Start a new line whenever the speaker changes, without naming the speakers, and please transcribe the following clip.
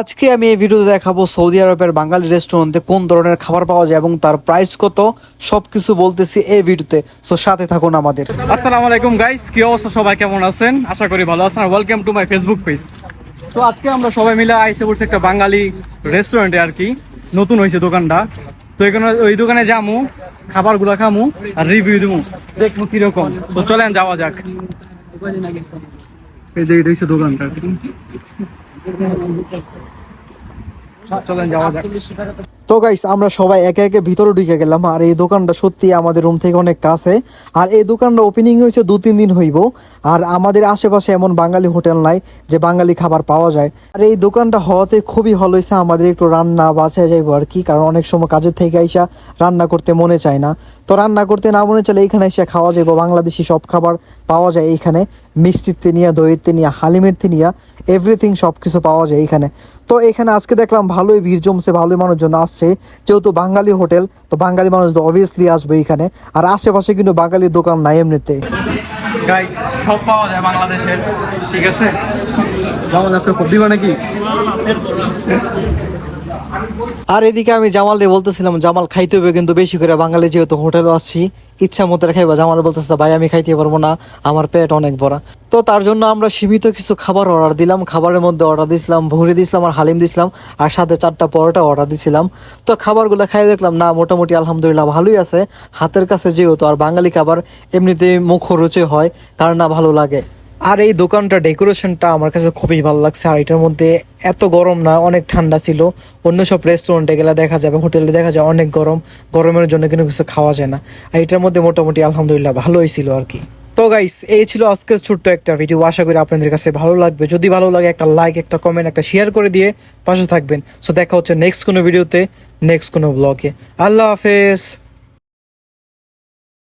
আজকে আমি এই ভিডিওতে দেখাবো সৌদি আরবের বাঙালি রেস্টুরেন্টে কোন ধরনের খাবার পাওয়া যায় এবং তার প্রাইস কত সব কিছু বলতেছি এই ভিডিওতে সো সাথে থাকুন আমাদের।
আসসালামু আলাইকুম গাইস কি অবস্থা? সবাই কেমন আছেন? আশা করি ভালো আছেন। Welcome to my Facebook page তো আজকে আমরা সবাই মিলে আইসে পড়ছি একটা বাঙালি রেস্টুরেন্টে আর কি। নতুন হয়েছে দোকানটা। তো এখানে, ওই দোকানে যামু, খাবারগুলো খামু, আর রিভিউ দেবো দেখব কীরকম। তো চলেন, যাওয়া যাক। এই যে, এটা হচ্ছে দোকানটা। চলেন যাওয়া যাক।
তো গাইস আমরা সবাই একে একে ভিতরে ঢুকে গেলাম, আর এই দোকানটা সত্যি আমাদের রুম থেকে অনেক কাছে। আর এই দোকানটা ওপেনিং হয়েছে দু তিন দিন হইব, আর আমাদের আশেপাশে এমন বাঙালি হোটেল নাই যে বাঙালি খাবার পাওয়া যায়। আর এই দোকানটা হওয়াতে খুবই ভালো হয়েছে, আমাদের একটু রান্না বাঁচা যাইব আর কি, কারণ অনেক সময় কাজের থেকে আইসা রান্না করতে মনে চায় না। তো রান্না করতে না মনে চাইলে এইখানে এসে খাওয়া যাইব, বাংলাদেশি সব খাবার পাওয়া যায় এইখানে মিষ্টির তিনিয়া দইয়ের তিনিয়া হালিমের তিনিয়া এভরিথিং সব কিছু পাওয়া যায় এখানে। তো এখানে আজকে দেখলাম ভালোই ভিড় জমছে, ভালোই মানুষজন আসছে। যেহেতু বাঙালি হোটেল, তো বাঙালি মানুষ তো অবভিয়াসলি আসবে এখানে। আর আশেপাশে কিন্তু বাঙালি দোকান নাই এমনিতে।
বাংলাদেশের, ঠিক আছে? কেমন আছে? দিবা নাকি?
আর এদিকে আমি জামালে বলতেছিলাম, জামাল খাইতে হবে কিন্তু বেশি করে। বাঙালি যেহেতু হোটেলে আসছি, ইচ্ছা মতো খাইবা জামাল বলতেছে, ভাই, আমি খাইতে পারব না, আমার পেট অনেক বড় তো তার জন্য আমরা সীমিত কিছু খাবার অর্ডার দিলাম। খাবারের মধ্যে অর্ডার দিয়েছিলাম ভুড়ি দিয়েছিলাম আর হালিম দিয়েছিলাম আর সাথে চারটা পরোটা অর্ডার দিয়েছিলাম তো খাবারগুলো খাই দেখলাম, না, মোটামুটি আলহামদুলিল্লাহ ভালোই আছে। হাতের কাছে যেহেতু আর বাঙালি খাবার, এমনিতেই মুখরোচে হয় কার না ভালো লাগে। আর এই দোকানটা ডেকোরেশনটা আমার কাছে খুবই ভালো লাগছে। আর এটার মধ্যে এত গরম না, অনেক ঠান্ডা ছিল। অন্য সব রেস্টুরেন্টে গেলে দেখা যাবে, হোটেলে দেখা যায় অনেক গরম। গরমের জন্য কিন্তু কিছু খাওয়া যায় না। আর এটার মধ্যে মোটামুটি আলহামদুলিল্লাহ ভালোই ছিল আর কি। তো গাইস এই ছিল আজকের ছোট্ট একটা ভিডিও আশা করি আপনাদের কাছে ভালো লাগবে। যদি ভালো লাগে, একটা লাইক একটা কমেন্ট একটা শেয়ার করে দিয়ে পাশে থাকবেন। সো দেখা হচ্ছে নেক্সট কোনো ভিডিওতে নেক্সট কোনো ব্লগে আল্লাহ হাফেজ!